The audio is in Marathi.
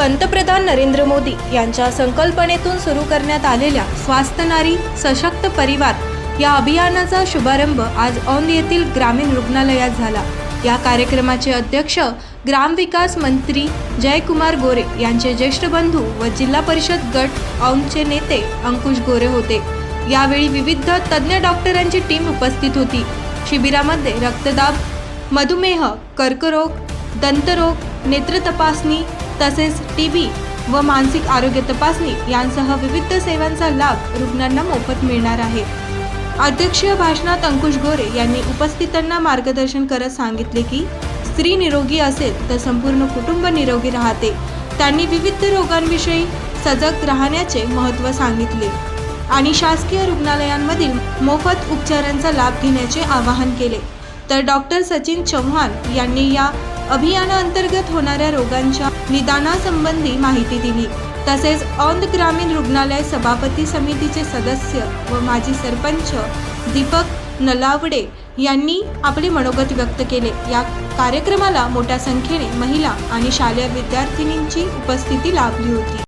पंतप्रधान नरेंद्र मोदी यांच्या संकल्पनेतून सुरू करण्यात आलेल्या स्वास्थनारी सशक्त परिवार या अभियानाचा शुभारंभ आज औंध येथील ग्रामीण रुग्णालयात झाला. या कार्यक्रमाचे अध्यक्ष ग्रामविकास मंत्री जयकुमार गोरे यांचे ज्येष्ठ बंधू व जिल्हा परिषद गट औंधचे नेते अंकुश गोरे होते. यावेळी विविध तज्ज्ञ डॉक्टरांची टीम उपस्थित होती. शिबिरामध्ये रक्तदाब मधुमेह कर्करोग दंतरोग नेत्र तपासणी तसेच टी बी व मानसिक आरोग्य तपासणी यांसह विविध सेवांचा लाभ रुग्णांना मोफत मिळणार आहे. अध्यक्षीय भाषणात अंकुश गोरे यांनी उपस्थितांना मार्गदर्शन करत सांगितले की स्त्री निरोगी असेल तर संपूर्ण कुटुंब निरोगी राहते. त्यांनी विविध रोगांविषयी सजग राहण्याचे महत्त्व सांगितले आणि शासकीय रुग्णालयांमधील मोफत उपचारांचा लाभ घेण्याचे आवाहन केले. तर डॉक्टर सचिन चव्हाण यांनी या अभियानाअंतर्गत होणाऱ्या रोगांच्या निदानासंबंधी माहिती दिली. तसेच औंध ग्रामीण रुग्णालय सभापती समितीचे सदस्य व माजी सरपंच दीपक नलावडे यांनी आपले मनोगत व्यक्त केले. या कार्यक्रमाला मोठ्या संख्येने महिला आणि शालेय विद्यार्थिनींची उपस्थिती लाभली होती.